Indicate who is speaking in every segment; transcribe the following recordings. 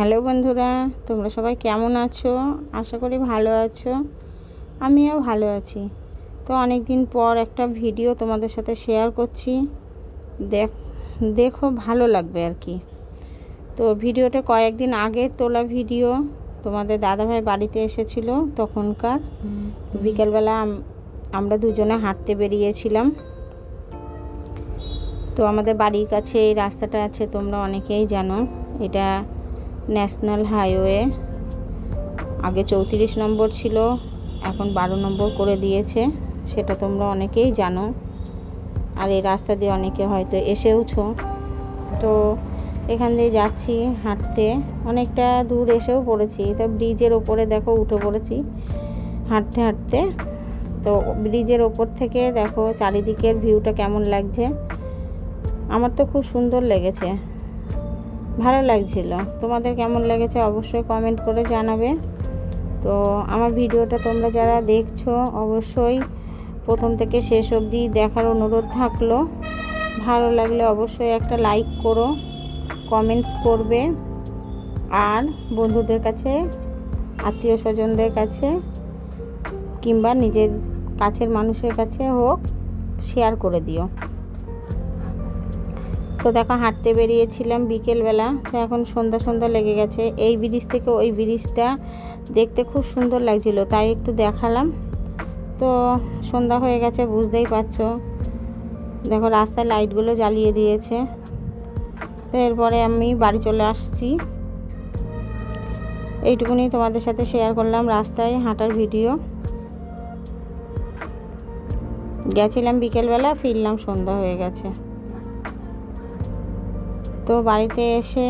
Speaker 1: Hello বন্ধুরা তোমরা সবাই কেমন আছো? আশা করি ভালো আছো। আমিও ভালো আছি। তো অনেক দিন পর একটা ভিডিও তোমাদের সাথে শেয়ার করছি। দেখ দেখো ভালো লাগবে আর কি। তো ভিডিওটা কয়েকদিন আগের তোলা ভিডিও। তোমাদের দাদাভাই বাড়িতে এসেছিল তখনকার। বিকেলবেলা আমরা দুজনে হাঁটতে বেরিয়েছিলাম। তো আমাদের বাড়ির কাছে এই রাস্তাটা আছে তোমরা অনেকেই জানো। এটা ন্যাশনাল হাইওয়ে। আগে চৌত্রিশ নম্বর ছিল, এখন বারো নম্বর করে দিয়েছে। সেটা তোমরা অনেকেই জানো। আর এই রাস্তা দিয়ে অনেকে হয়তো এসেওছো। তো এখান দিয়ে যাচ্ছি হাঁটতে। অনেকটা দূর এসেও পড়েছি। তো ব্রিজের ওপরে দেখো, উঠে পড়েছি হাঁটতে হাঁটতে। তো ব্রিজের ওপর থেকে দেখো, চারিদিকের ভিউটা কেমন লাগছে? আমার তো খুব সুন্দর লেগেছে। ভালো লাগছিল। তোমাদের কেমন লেগেছে অবশ্যই কমেন্ট করে জানাবে। তো আমার ভিডিওটা তোমরা যারা দেখছ, অবশ্যই প্রথম থেকে শেষ অবধি দেখার অনুরোধ থাকল। ভালো লাগলে অবশ্যই একটা লাইক করো কমেন্টস করবে। আর বন্ধুদের কাছে, আত্মীয় স্বজনদের কাছে, কিংবা নিজের কাছের মানুষের কাছে হোক শেয়ার করে দিও। তো দেখো হাঁটতে বেরিয়েছিলাম বিকেলবেলা, তো এখন সন্ধ্যা সন্ধ্যা লেগে গেছে। এই ব্রিজ থেকে ওই ব্রিজটা দেখতে খুব সুন্দর লাগছিল, তাই একটু দেখালাম। তো সন্ধ্যা হয়ে গেছে, বুঝতেই পারছ। দেখো রাস্তায় লাইটগুলো জ্বালিয়ে দিয়েছে। তো এরপরে আমি বাড়ি চলে আসছি। এইটুকুনি তোমাদের সাথে শেয়ার করলাম রাস্তায় হাঁটার ভিডিও গেছিলাম বিকেলবেলা, ফিরলাম, সন্ধ্যা হয়ে গেছে। তো বাড়িতে এসে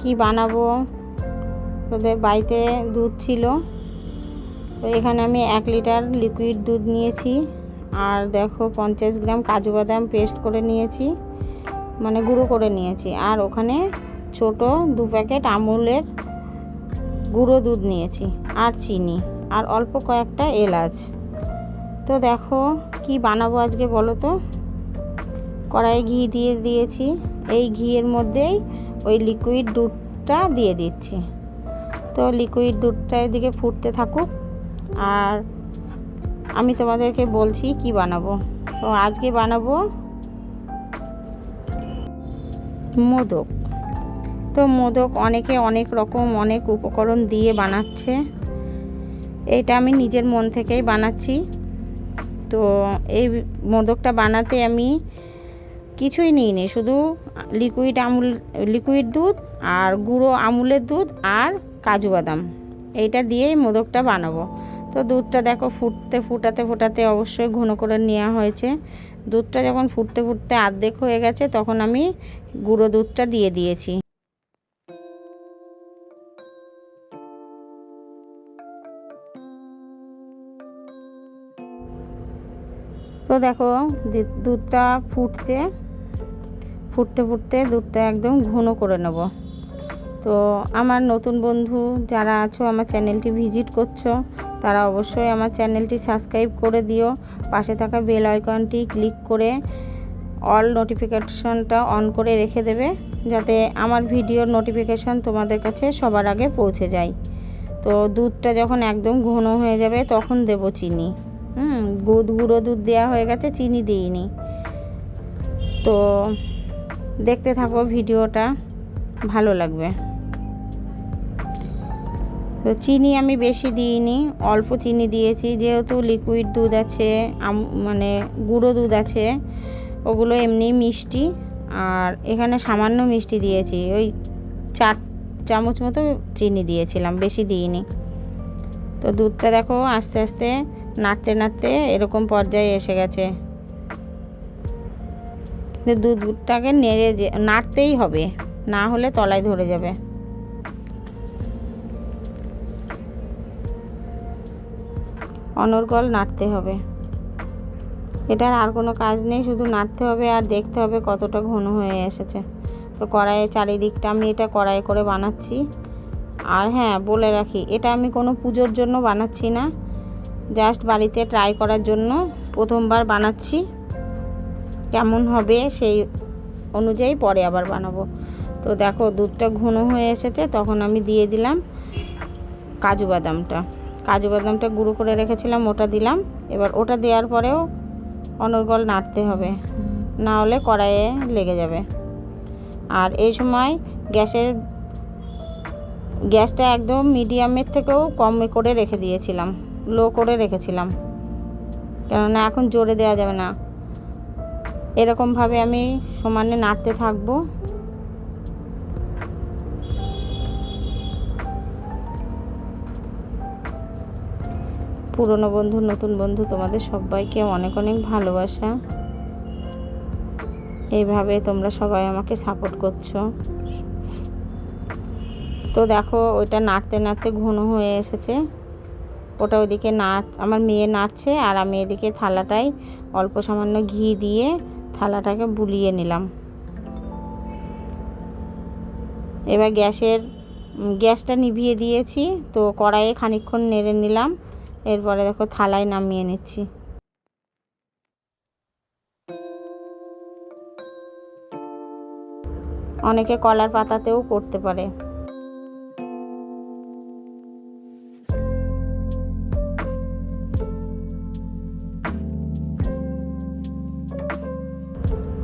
Speaker 1: কি বানাবো? তোদের বাড়িতে দুধ ছিল। তো এখানে আমি এক লিটার লিকুইড দুধ নিয়েছি। আর দেখো পঞ্চাশ গ্রাম কাজু বাদাম পেস্ট করে নিয়েছি। মানে গুঁড়ো করে নিয়েছি। আর ওখানে ছোট দু প্যাকেট আমুলের গুঁড়ো দুধ নিয়েছি আর চিনি। আর অল্প কয়েকটা এলাচ। তো দেখো কি বানাবো আজকে বলো তো? কড়াইয়ে ঘি দিয়ে দিয়েছি। এই ঘিয়ের মধ্যেই ওই লিকুইড দুধটা দিয়ে দিচ্ছি। তো লিকুইড দুধটা এদিকে ফুটতে থাকুক। আর আমি তোমাদেরকে বলছি কি বানাবো। তো আজকে বানাবো মোদক। তো মোদক অনেকে অনেক রকম, অনেক উপকরণ দিয়ে বানাচ্ছে। এটা আমি নিজের মন থেকেই বানাচ্ছি। তো এই মোদকটা বানাতে আমি কিছুই নিইনি, শুধু লিকুইড আমুল, লিকুইড দুধ আর গুঁড়ো আমুলের দুধ আর কাজু বাদাম। এইটা দিয়েই মোদকটা বানাবো। তো দুধটা দেখো ফুটতে ফুটাতে ফোটাতে অবশ্যই ঘন করে নেওয়া হয়েছে। দুধটা যখন ফুটতে ফুটতে আর্ধেক হয়ে গেছে, তখন আমি গুঁড়ো দুধটা দিয়ে দিয়েছি। তো দেখো দুধটা ফুটছে। ফুটতে ফুটতে দুধটা একদম ঘন করে নেব। তো আমার নতুন বন্ধু যারা আছো, আমার চ্যানেলটি ভিজিট করছ, তারা অবশ্যই আমার চ্যানেলটি সাবস্ক্রাইব করে দিও। পাশে থাকা বেল আইকনটি ক্লিক করে অল নোটিফিকেশনটা অন করে রেখে দেবে, যাতে আমার ভিডিওর নোটিফিকেশান তোমাদের কাছে সবার আগে পৌঁছে যায়। তো দুধটা যখন একদম ঘন হয়ে যাবে, তখন দেব চিনি। হুম, গুড় দুধ দেওয়া হয়ে গেছে, চিনি দিইনি। তো দেখতে থাকো ভিডিওটা, ভালো লাগবে। তো চিনি আমি বেশি দিইনি, অল্প চিনি দিয়েছি, যেহেতু লিকুইড দুধ আছে মানে গুঁড়ো দুধ আছে, ওগুলো এমনি মিষ্টি, আর এখানে সামান্য মিষ্টি দিয়েছি, ওই চার চামচ মতো চিনি দিয়েছিলাম, বেশি দিইনি। তো দুধটা দেখো আস্তে আস্তে নাড়তে নাড়তে এরকম পর্যায়ে এসে গেছে। দুধটাকে নেড়ে যে নাড়তেই হবে, না হলে তলায় ধরে যাবে। অনর্গল নাড়তে হবে। এটার আর কোনো কাজ নেই, শুধু নাড়তে হবে আর দেখতে হবে কতটা ঘন হয়ে এসেছে। তো কড়াইয়ে চারিদিকটা আমি এটা কড়াই করে বানাচ্ছি। আর হ্যাঁ বলে রাখি, এটা আমি কোনো পুজোর জন্য বানাচ্ছি না। জাস্ট বাড়িতে ট্রাই করার জন্য প্রথমবার বানাচ্ছি। কেমন হবে সেই অনুযায়ী পরে আবার বানাবো। তো দেখো, দুধটা ঘন হয়ে এসেছে, তখন আমি দিয়ে দিলাম কাজু বাদামটা। কাজু বাদামটা গুঁড়ো করে রেখেছিলাম, ওটা দিলাম। এবার ওটা দেওয়ার পরেও অনর্গল নাড়তে হবে, না হলে কড়াইয়ে লেগে যাবে। আর এই সময় গ্যাসের, গ্যাসটা একদম মিডিয়ামের থেকেও কম করে রেখে দিয়েছিলাম, লো করে রেখেছিলাম। কেননা এখন জোরে দেওয়া যাবে না। এরকমভাবে আমি সমানে নাড়তে থাকব। পুরনো বন্ধু, নতুন বন্ধু, তোমাদের সবাইকে অনেক অনেক ভালোবাসা। এইভাবে তোমরা সবাই আমাকে সাপোর্ট করছ। তো দেখো, ওইটা নাড়তে নাড়তে ঘন হয়ে এসেছে। ওটা ওইদিকে নাড়, আমার মেয়ে নাড়ছে আর আমি এদিকে থালাটায় অল্প সামান্য ঘি দিয়ে থালাটাকে বুলিয়ে নিলাম। এবার গ্যাসের গ্যাসটা নিভিয়ে দিয়েছি, তো কড়াইয়ে খানিকক্ষণ নেড়ে নিলাম, এরপরে দেখো থালায় নামিয়ে নিচ্ছি। অনেকে কলার পাতাতেও করতে পারে।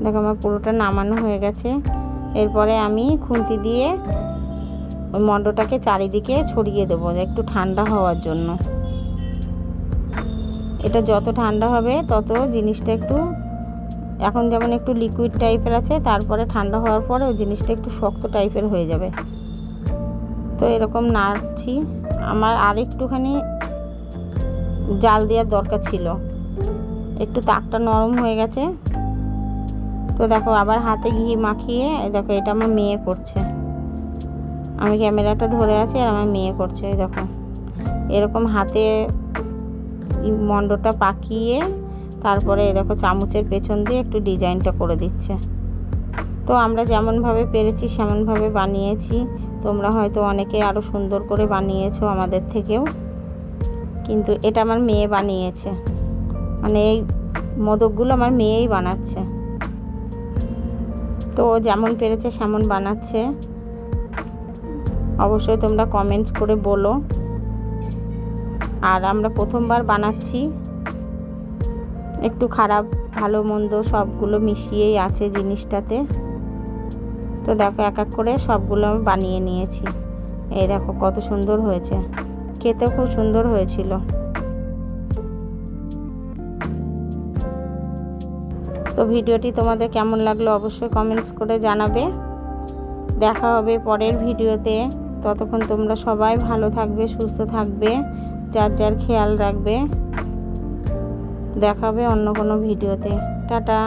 Speaker 1: দেখো আমার পুরোটা নামানো হয়ে গেছে। এরপরে আমি খুন্তি দিয়ে ওই মণ্ডটাকে চারিদিকে ছড়িয়ে দেবো একটু ঠান্ডা হওয়ার জন্য। এটা যত ঠান্ডা হবে, তত জিনিসটা একটু, এখন যেমন একটু লিকুইড টাইপের আছে, তারপরে ঠান্ডা হওয়ার পরে ওই জিনিসটা একটু শক্ত টাইপের হয়ে যাবে। তো এরকম নাড়ছি। আমার আর একটুখানি জাল দেওয়ার দরকার ছিল। একটু তাকটা নরম হয়ে গেছে। তো দেখো, আবার হাতে ঘি মাখিয়ে দেখো, এটা আমার মেয়ে করছে। আমি ক্যামেরাটা ধরে আছি আর আমার মেয়ে করছে দেখো। এরকম হাতে মণ্ডটা পাকিয়ে, তারপরে দেখো, চামচের পেছন দিয়ে একটু ডিজাইনটা করে দিচ্ছে। তো আমরা যেমনভাবে পেরেছি, সেমনভাবে বানিয়েছি। তোমরা হয়তো অনেকে আরও সুন্দর করে বানিয়েছো আমাদের থেকেও। কিন্তু এটা আমার মেয়ে বানিয়েছে। মানে এই মোদকগুলো আমার মেয়েই বানাচ্ছে। তো যেমন পেরেছে সেমন বানাচ্ছে। অবশ্যই তোমরা কমেন্টস করে বলো। আর আমরা প্রথমবার বানাচ্ছি। একটু খারাপ, ভালো, মন্দ সবগুলো মিশিয়েই আছে জিনিসটাতে। তো দেখো এক এক করে সবগুলো আমি বানিয়ে নিয়েছি। এই দেখো কত সুন্দর হয়েছে। খেতেও খুব সুন্দর হয়েছিল। তো ভিডিওটি তোমাদের কেমন লাগল অবশ্যই কমেন্টস করে জানাবে। দেখা হবে পরের ভিডিওতে। ততক্ষণ তোমরা সবাই ভালো থাকবে, সুস্থ থাকবে, যার যার খেয়াল রাখবে। দেখাবে অন্য কোনো ভিডিওতে। টাটা।